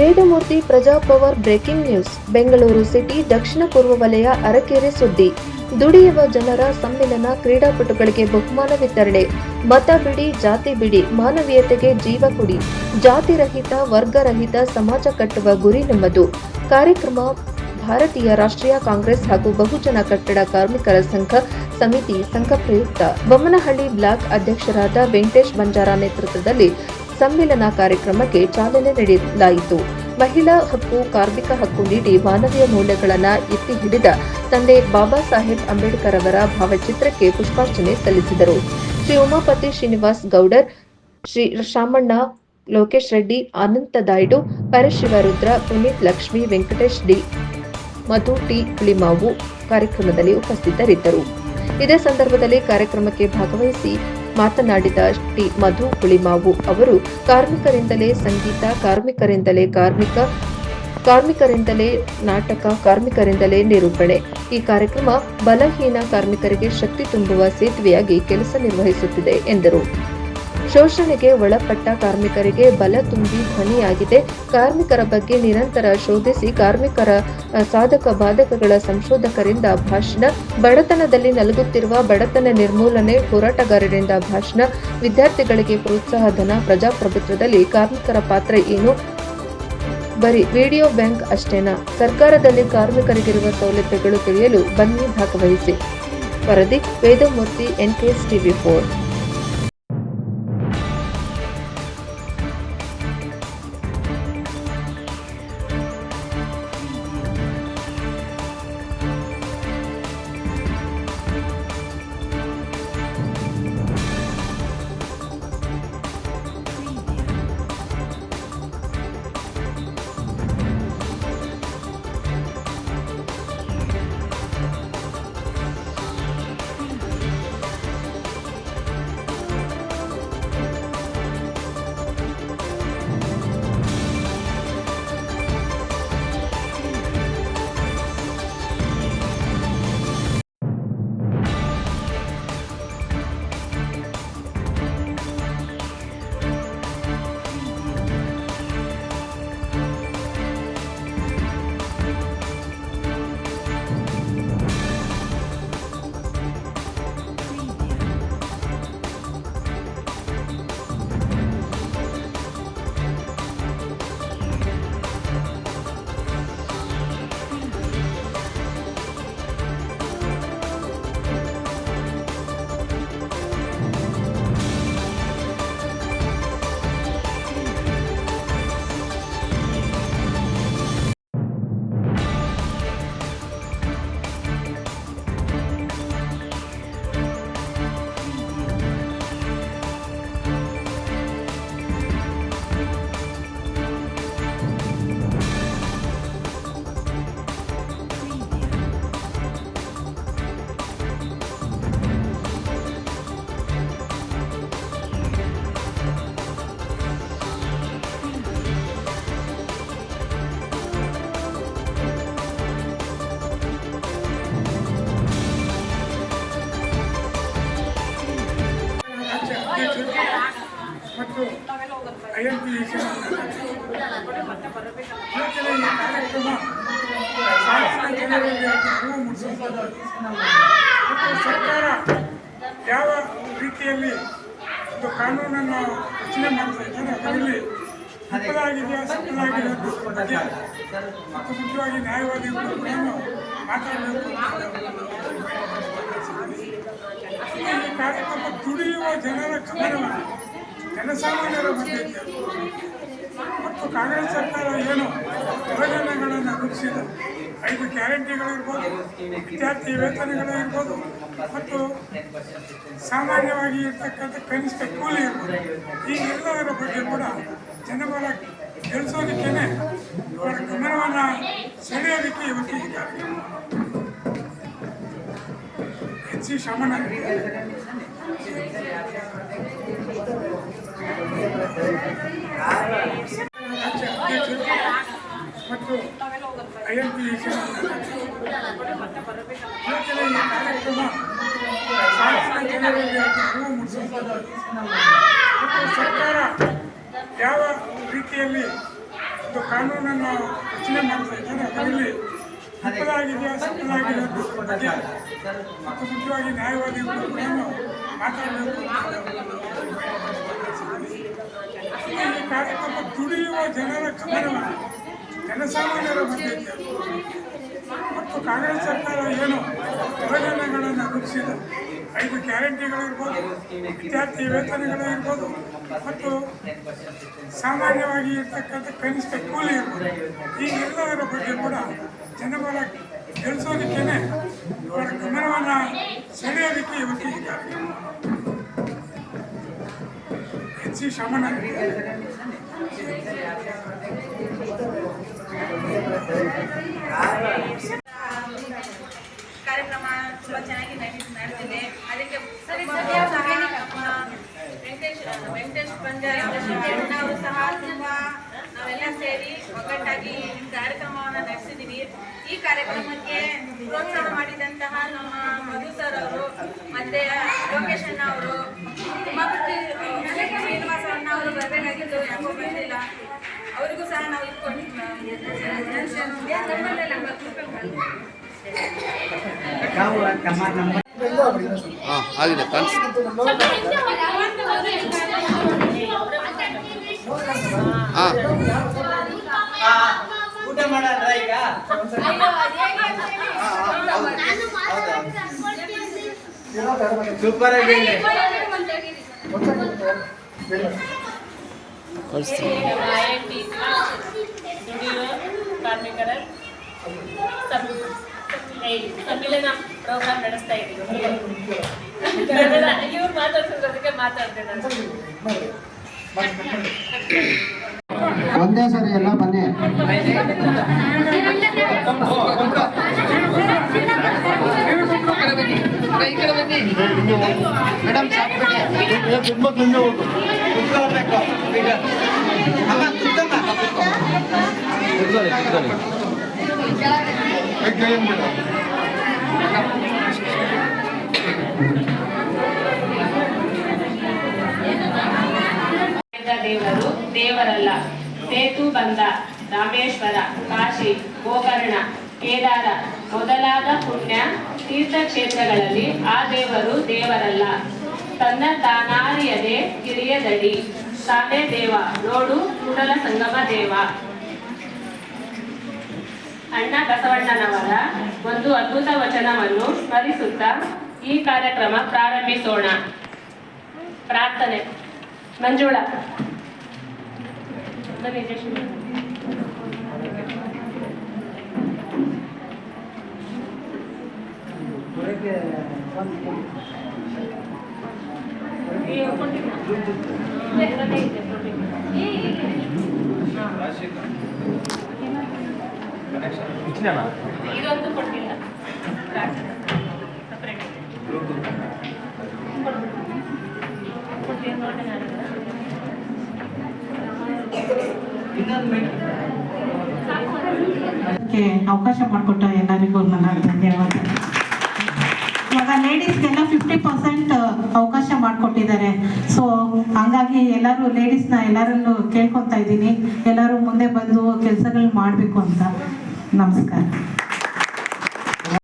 Vedamurthy Prajapower breaking news, Bengaluru city, ದಕ್ಷಿಣ ಪೂರ್ವ ವಲಯ, ಅರಕೆರೆ ಸುದ್ದಿ. ದುಡಿಯುವ ಜನರ ಸಮ್ಮೇಳನ ಕ್ರೀಡಾಪಟುಗಳಿಗೆ ಬಹುಮಾನ ವಿತರಣೆ. ಮತ ಬಿಡಿ, ಜಾತಿ ಬಿಡಿ, ಮಾನವೀಯತೆಗೆ ಜೀವ ಕೊಡಿ. ಜಾತಿರಹಿತ, ವರ್ಗರಹಿತ ಸಮಾಜ ಕಟ್ಟುವ ಗುರಿ ನಮ್ಮದು. ಕಾರ್ಯಕ್ರಮ ಭಾರತೀಯ ರಾಷ್ಟ್ರೀಯ ಕಾಂಗ್ರೆಸ್ ಹಾಗೂ ಬಹುಜನ ಕಟ್ಟಡ ಕಾರ್ಮಿಕರ ಸಂಘ ಸಮಿತಿ ಸಂಘ ಪ್ರಯುಕ್ತ. ಬೊಮ್ಮನಹಳ್ಳಿ ಬ್ಲಾಕ್ ಅಧ್ಯಕ್ಷರಾದ ವೆಂಕಟೇಶ್ ಬಂಜಾರ ನೇತೃತ್ವದಲ್ಲಿ ಸಮ್ಮಿಲನ ಕಾರ್ಯಕ್ರಮಕ್ಕೆ ಚಾಲನೆ ನೀಡಲಾಯಿತು. ಮಹಿಳಾ ಹಕ್ಕು, ಕಾರ್ಮಿಕ ಹಕ್ಕು ನೀಡಿ ಮಾನವೀಯ ಮೌಲ್ಯಗಳನ್ನು ಎತ್ತಿ ಹಿಡಿದ ತಂದೆ ಬಾಬಾ ಸಾಹೇಬ್ ಅಂಬೇಡ್ಕರ್ ಅವರ ಭಾವಚಿತ್ರಕ್ಕೆ ಪುಷ್ಪಾರ್ಚನೆ ಸಲ್ಲಿಸಿದರು. ಶ್ರೀ ಉಮಾಪತಿ ಶ್ರೀನಿವಾಸ್ ಗೌಡರ್, ಶ್ರೀ ಶಾಮಣ್ಣ ಲೋಕೇಶ್ ರೆಡ್ಡಿ, ಅನಂತ ದಾಯ್ಡು ಪರಶಿವರುದ್ರ, ಪುನೀತ್ ಲಕ್ಷ್ಮಿ, ವೆಂಕಟೇಶ್ ಡಿ ಮಧು ಟಿ ಹುಳಿಮಾವು ಕಾರ್ಯಕ್ರಮದಲ್ಲಿ ಉಪಸ್ಥಿತರಿದ್ದರು. ಇದೇ ಸಂದರ್ಭದಲ್ಲಿ ಕಾರ್ಯಕ್ರಮಕ್ಕೆ ಭಾಗವಹಿಸಿ ಮಾತನಾಡಿದ ಟಿ ಮಧು ಹುಳಿಮಾವು ಅವರು, ಕಾರ್ಮಿಕರಿಂದಲೇ ಸಂಗೀತ, ಕಾರ್ಮಿಕರಿಂದಲೇ ಕಾರ್ಮಿಕ, ಕಾರ್ಮಿಕರಿಂದಲೇ ನಾಟಕ, ಕಾರ್ಮಿಕರಿಂದಲೇ ನಿರೂಪಣೆ. ಈ ಕಾರ್ಯಕ್ರಮ ಬಲಹೀನ ಕಾರ್ಮಿಕರಿಗೆ ಶಕ್ತಿ ತುಂಬುವ ಸೇತುವೆಯಾಗಿ ಕೆಲಸ ನಿರ್ವಹಿಸುತ್ತಿದೆ ಎಂದರು. ಶೋಷಣೆಗೆ ಒಳಪಟ್ಟ ಕಾರ್ಮಿಕರಿಗೆ ಬಲ ತುಂಬಿ ಧ್ವನಿಯಾಗಿದೆ. ಕಾರ್ಮಿಕರ ಬಗ್ಗೆ ನಿರಂತರ ಶೋಧಿಸಿ ಕಾರ್ಮಿಕರ ಸಾಧಕ ಬಾಧಕಗಳ ಸಂಶೋಧಕರಿಂದ ಭಾಷಣ. ಬಡತನದಲ್ಲಿ ನಲಗುತ್ತಿರುವ ಬಡತನ ನಿರ್ಮೂಲನೆ ಹೋರಾಟಗಾರರಿಂದ ಭಾಷಣ. ವಿದ್ಯಾರ್ಥಿಗಳಿಗೆ ಪ್ರೋತ್ಸಾಹ, ಧನ, ಪ್ರಜಾಪ್ರಭುತ್ವದಲ್ಲಿ ಕಾರ್ಮಿಕರ ಪಾತ್ರ ಏನು? ಬರೀ ವಿಡಿಯೋ ಬ್ಯಾಂಕ್ ಅಷ್ಟೇನಾ? ಸರ್ಕಾರದಲ್ಲಿ ಕಾರ್ಮಿಕರಿಗಿರುವ ಸೌಲಭ್ಯಗಳು ತಿಳಿಯಲು ಬನ್ನಿ ಭಾಗವಹಿಸಿ. ವರದಿ ವೇದಮೂರ್ತಿ, ಎನ್ಕೆಎಸ್ ಟಿವಿ ಫೋರ್. ಸರ್ಕಾರ ಯಾವ ರೀತಿಯಲ್ಲಿ ಒಂದು ಕಾನೂನನ್ನು ರಚನೆ ಮಾಡ್ತಾ ಇದ್ದಾರೆ ಅದರಲ್ಲಿ ವಿಫಲಾಗಿದೆಯಾ ಸಫಲಾಗಿದೆ ಅನ್ನೋದ್ರ ಬಗ್ಗೆ ಮತ್ತು ಮುಖ್ಯವಾಗಿ ನ್ಯಾಯವಾದಿಗಳು ಮಾತಾಡಬೇಕು ಈ ಕಾರ್ಯಕ್ರಮ ದುಡಿಯುವ ಜನರ ಗಮನವನ್ನು ಜನಸಾಮಾನ್ಯರ ಬಗ್ಗೆ. ಮತ್ತು ಕಾಂಗ್ರೆಸ್ ಸರ್ಕಾರ ಏನು ಯೋಜನೆಗಳನ್ನು ರೂಪಿಸಿದೆ ಐದು ಗ್ಯಾರಂಟಿಗಳಿರ್ಬೋದು, ವಿದ್ಯಾರ್ಥಿ ವೇತನಗಳಿರ್ಬೋದು ಮತ್ತು ಸಾಮಾನ್ಯವಾಗಿ ಇರ್ತಕ್ಕಂಥ ಕನಿಷ್ಠ ಕೂಲಿ ಇರ್ಬೋದು. ಈ ಎಲ್ಲದರ ಬಗ್ಗೆ ಕೂಡ ಜನಪರ ಕೆಲಸೋದಕ್ಕೇನೆ ಅವರ ಗಮನವನ್ನು ಸೆಳೆಯೋದಕ್ಕೆ ಇವತ್ತು ಈ ಕಾರ್ಯಕ್ರಮ. ಎಚ್ ಸಿ ಮತ್ತು ಸರ್ಕಾರ ಯಾವ ರೀತಿಯಲ್ಲಿ ಒಂದು ಕಾನೂನನ್ನು ರಚನೆ ಮಾಡ್ತಾ ಇದ್ದಾರೆ ಅದರಲ್ಲಿ ಮತ್ತು ಮುಖ್ಯವಾಗಿ ನ್ಯಾಯವಾದಿಗಳು ಕೂಡ ಮಾತಾಡಬೇಕು. ಈ ಕಾರ್ಯಕ್ರಮ ದುಡಿಯುವ ಜನರ ಗಮನವನ್ನು ಜನಸಾಮಾನ್ಯರ ಮಧ್ಯೆ ಮತ್ತು ಕಾಂಗ್ರೆಸ್ ಸರ್ಕಾರ ಏನು ಯೋಜನೆಗಳನ್ನು ರೂಪಿಸಿದೆ? ಐದು ಗ್ಯಾರಂಟಿಗಳಿರ್ಬೋದು ವಿದ್ಯಾರ್ಥಿ ವೇತನಗಳು ಇರ್ಬೋದು, ಮತ್ತು ಸಾಮಾನ್ಯವಾಗಿ ಇರ್ತಕ್ಕಂಥ ಕನಿಷ್ಠ ಕೂಲಿ ಇರ್ಬೋದು. ಈ ಎಲ್ಲದರ ಬಗ್ಗೆ ಕೂಡ ಜನಗಳ ಗೆಲ್ಲಿಸೋದಕ್ಕೇನೆ ಅವರ ಗಮನವನ್ನು ಸೆಳೆಯೋದಕ್ಕೆ ಇವತ್ತು ಈ ಕಾರ್ಯಕ್ರಮ. ಸಿ ಶಾಮಣ್ಣ ಕಾರ್ಯಕ್ರಮ ತುಂಬ ಚೆನ್ನಾಗಿ ನಡಿ ನಡೆದಿದೆ. ಅದಕ್ಕೆ ಸರಿ ನಮ್ಮ ವೆಂಕಟೇಶ್ ವೆಂಕಟೇಶ್ ಬಂಜಾರ ಅವರು ಸಹ ತುಂಬ ನಾವೆಲ್ಲ ಸೇರಿ ಒಗ್ಗಟ್ಟಾಗಿ ಈ ಕಾರ್ಯಕ್ರಮವನ್ನು ನಡೆಸಿದ್ದೀವಿ ಈ ಕಾರ್ಯಕ್ರಮಕ್ಕೆ ಪ್ರೋತ್ಸಾಹ ಮಾಡಿದಂತಹ ನಮ್ಮ ಮಧು ಸರ್ ಅವರು ಮತ್ತೆ ಲೋಕೇಶ್ ಅಣ್ಣ ಅವರು ಉಮಾಪತಿ ಶ್ರೀನಿವಾಸ ಅಣ್ಣ ಅವರು ಬರಬೇಕಾಗಿತ್ತು ಯಾಕೋ ಬಂದಿಲ್ಲ ಅವರಿಗೂ ಸಹ ನಾವು ಹಾಂ ಆಗಿದೆ ಹಾಂ. ಊಟ ಮಾಡಲ್ಲ ಈಗ ಸೂಪರ್ ಆಗಿ ದುಡಿಯುವ ಕಾರ್ಮಿಕರ ಸಮ್ಮಿಲನ ಪ್ರೋಗ್ರಾಮ್ ನಡೆಸ್ತಾ ಇದ್ದೀವಿ. ಇವ್ರು ಮಾತಾಡ್ತಿರೋದಕ್ಕೆ ಮಾತಾಡ್ತೇನೆ ನಾನು. ಒಂದೇ ಸರಿ ಎಲ್ಲ ಬನ್ನಿ. ಮೇಡಮ್ ಸಾಕು ಅಮ್ಮ ಕುತ್ಕೊಮ್ಮ ದೇವರು ದೇವರಲ್ಲ. ಸೇತು ಬಂದ ರಾಮೇಶ್ವರ ಕಾಶಿ ಗೋಕರ್ಣ ಕೇದಾರ ಮೊದಲಾದ ಪುಣ್ಯ ತೀರ್ಥಕ್ಷೇತ್ರಗಳಲ್ಲಿ ಆ ದೇವರು ದೇವರಲ್ಲ. ತನ್ನ ತಾನಾರಿಯದೆ ಕಿರಿಯದಡಿ ತಾನೇ ದೇವ. ನೋಡು, ಕೂಡಲ ಸಂಗಮ ದೇವ. ಅಣ್ಣ ಬಸವಣ್ಣನವರ ಒಂದು ಅದ್ಭುತ ವಚನವನ್ನು ಸ್ಮರಿಸುತ್ತಾ ಈ ಕಾರ್ಯಕ್ರಮ ಪ್ರಾರಂಭಿಸೋಣ. ಪ್ರಾರ್ಥನೆ. ಮಂಜುಳ. ಕೊಟ್ಟಿಲ್ಲ. ಅವಕಾಶ ಮಾಡಿಕೊಟ್ಟ ಎಲ್ಲರಿಗೂ ನನ್ನ ಮಾಡಿಕೊಟ್ಟಿದ್ದಾರೆ ಸೊ ಹಂಗಾಗಿ ಎಲ್ಲರೂ ಲೇಡೀಸ್ನ ಎಲ್ಲರಲ್ಲೂ ಕೇಳ್ಕೊತಾ ಇದ್ದೀನಿ. ಎಲ್ಲರೂ ಮುಂದೆ ಬಂದು ಕೆಲಸಗಳು ಮಾಡಬೇಕು ಅಂತ. ನಮಸ್ಕಾರ.